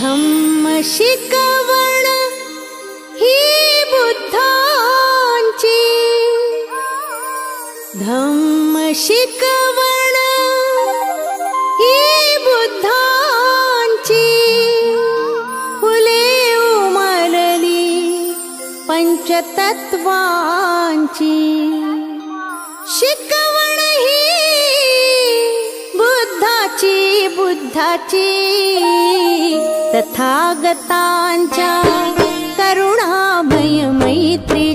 धम्म शिकवण ही बुद्धांची. धम्म शिकवण ही बुद्धांची. फुले उमलली पंचतत्वांची. शिकवण ही बुद्धाची बुद्धाची. गरुणाभय करुणाभयमैत्री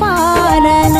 पारन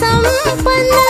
सम्पन्न